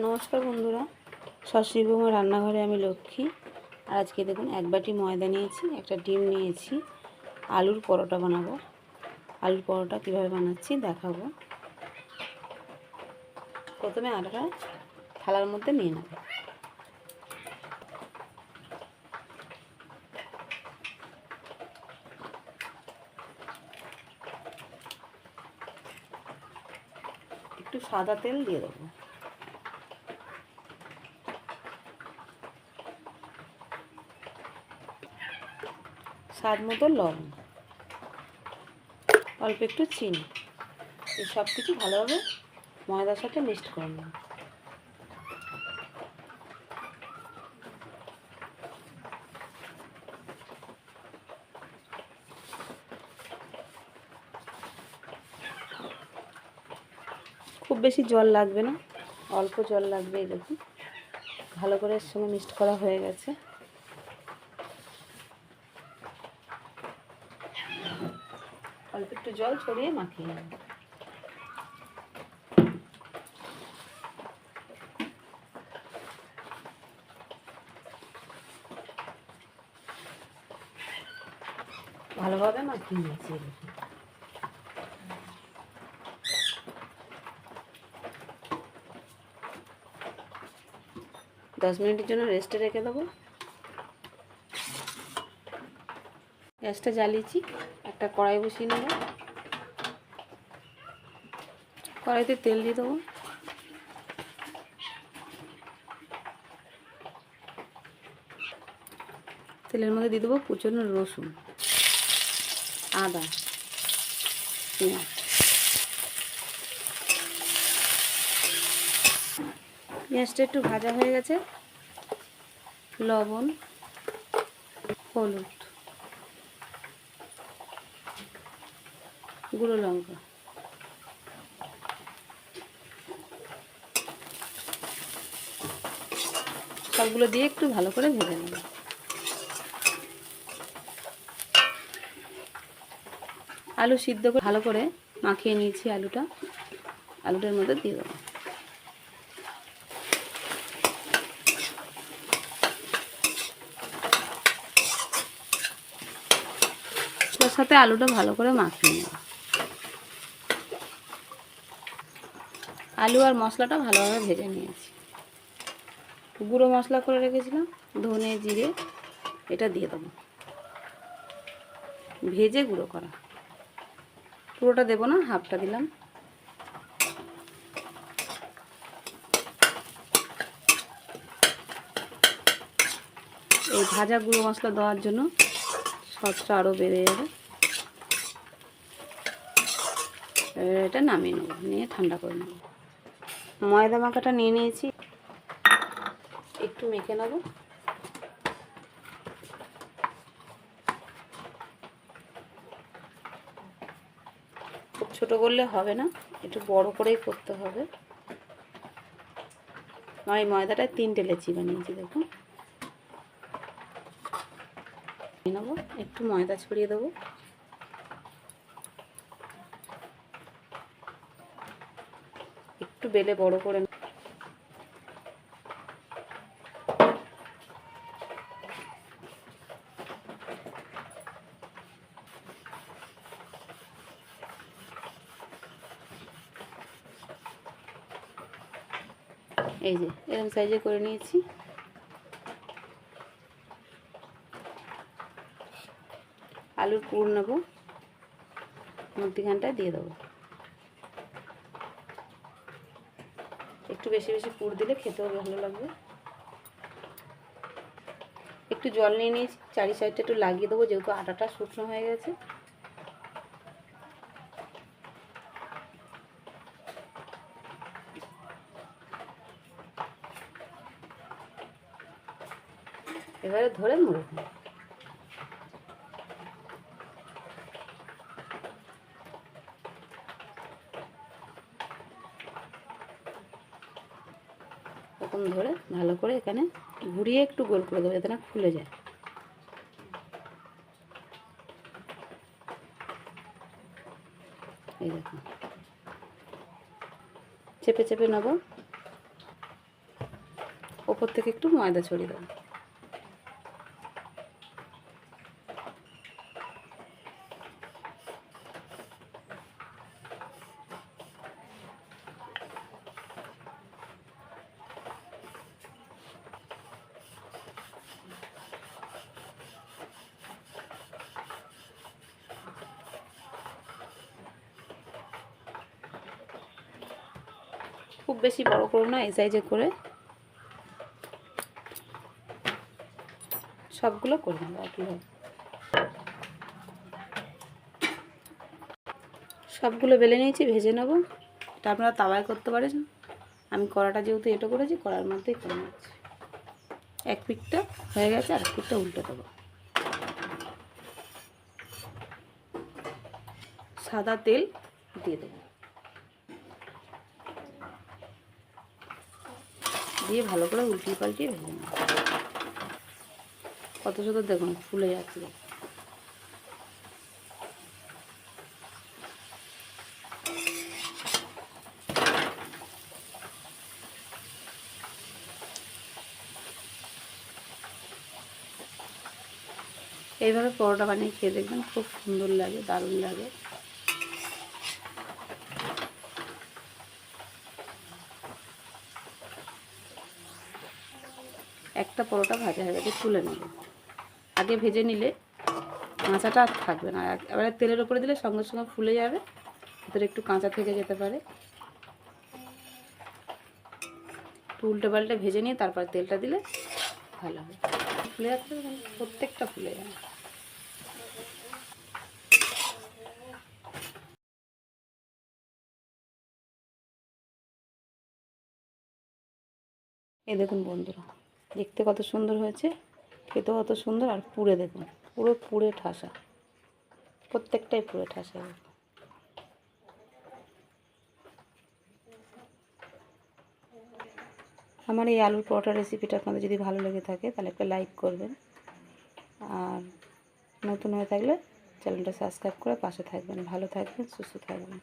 নমস্কার বন্ধুরা, শাশুড়ি বৌমার রান্নাঘরে আমি লক্ষ্মী। আর আজকে দেখুন, এক বাটি ময়দা নিয়েছি, একটা ডিম নিয়েছি, আলুর পরোটা বানাবো। আলুর পরোটা কীভাবে বানাচ্ছি দেখাবো। প্রথমে আটাটা থালার মধ্যে নিয়ে নেব। একটু সাদা তেল দিয়ে দেবো। স্বাদ মতো লবণ। অল্প একটু চিনি। এই সব কিছু ভালোভাবে ময়দার সাথে মিক্সড করে নেব খুব বেশি জল লাগবে না। অল্প জল লাগবে দেখুন। ভালো করে এর সঙ্গে মিক্সড করা হয়ে গেছে। অল্প একটু জল ছড়িয়ে মাখিয়ে নেব। ভালোভাবে মাখিয়ে নিয়েছি দশ মিনিটের জন্য রেস্টে রেখে দেবো। গ্যাসটা জ্বালিয়েছি। একটা কড়াই বসিয়ে নেব। কড়াইতে তেল দিয়ে দেবো। তেলের মধ্যে দিয়ে দেবো কুচনো রসুন, আদা, পেঁয়াজ। পেঁয়াজটা একটু ভাজা হয়ে গেছে। লবণ, হলুদ। গুঁড়ো লঙ্কা। সবগুলো দিয়ে একটু ভালো করে ভেজে নেব। আলু সিদ্ধ করে ভালো করে মাখিয়ে নিয়েছি আলুটা। আলুটার মধ্যে দিয়ে দেবো। সাথে আলুটা ভালো করে মাখিয়ে নেব। আলু আর মশলাটা ভালোভাবে ভেজে নিয়েছি। গুঁড়ো মশলা করে রেখেছিলাম, ধনে জিরে, এটা দিয়ে দেবো। ভেজে গুঁড়ো করা। পুরোটা দেবো না, হাফটা দিলাম। এই ভাজা গুঁড়ো মশলা দেওয়ার জন্য সসটা আরও বেড়ে যাবে। এটা নামিয়ে নেব, নিয়ে ঠান্ডা করে নেব। ময়দা মাখাটা নিয়ে নিয়েছি। একটু মেখে নেব। ছোটো করলে হবে না, একটু বড় করেই করতে হবে। আমার এই ময়দাটায় তিনটে লেচি বানিয়েছি, দেখুন। নেব, একটু ময়দা ছড়িয়ে দেবো। একটু বেলে বড় করে এই যে এরকম সাইজে করে নিয়েছি। আলুর পুর নেব। মধ্যিখানটায় দিয়ে দেবো। একটু বেশি বেশি পুর দিলে খেতেও ভালো লাগবে। একটু জল নিয়ে নিয়েছি, চারি সাইডটা একটু লাগিয়ে দেবো, যেহেতু আটাটা শুকনো হয়ে গেছে। এবারে ধরে মুড়ে এরকম ধরে ভালো করে এখানে ঘুরিয়ে একটু গোল করে দেবো যাতে না খুলে যায়। এই চেপে চেপে নেব। ওপর থেকে একটু ময়দা ছড়িয়ে দেবো। খুব বেশি বড় করো না, এই সাইজে করে। সবগুলো করে নেব একইভাবে। সবগুলো বেলে নিয়েছি, ভেজে নেব। এটা আপনারা তাওয়ায় করতে পারেন। আমি কড়াটা যেহেতু এটো করেছি, কড়ার মধ্যেই করে নিচ্ছি। এক পিঠটা হয়ে গেছে, আর পিঠটা উল্টে দেবো। সাদা তেল দিয়ে দেবো। দিয়ে ভালো করে উল্টিয়ে পাল্টিয়ে ভেজে নেব কত সুন্দর দেখুন, ফুলে যাচ্ছে। এইভাবে পরোটা বানিয়ে খেয়ে দেখবেন খুব সুন্দর লাগে, দারুণ লাগে। একটা পরোটা ভাজা হয়ে গেছে, তুলে নেব। আগে ভেজে নিলে কাঁচাটা আর থাকবে না। এবারে তেলের ওপরে দিলে সঙ্গে সঙ্গে ফুলে যাবে, ভিতরে একটু কাঁচা থেকে যেতে পারে। একটু উল্টে পাল্টে ভেজে নিয়ে তারপর তেলটা দিলে ভালো হবে। ফুলে যাচ্ছে মানে প্রত্যেকটা ফুলে যাবে। এই দেখুন বন্ধুরা দেখতে কত সুন্দর হয়েছে, খেতেও কত সুন্দর আর পুড়ে দেখুন, পুরো পুড়ে ঠাসা, প্রত্যেকটাই পুড়ে ঠাসা। আমার এই আলুর পরোটা রেসিপিটা আপনাদের যদি ভালো লেগে থাকে, তাহলে একটা লাইক করবেন আর নতুন হয়ে থাকলে চ্যানেলটা সাবস্ক্রাইব করে পাশে থাকবেন, ভালো থাকবেন, সুস্থ থাকবেন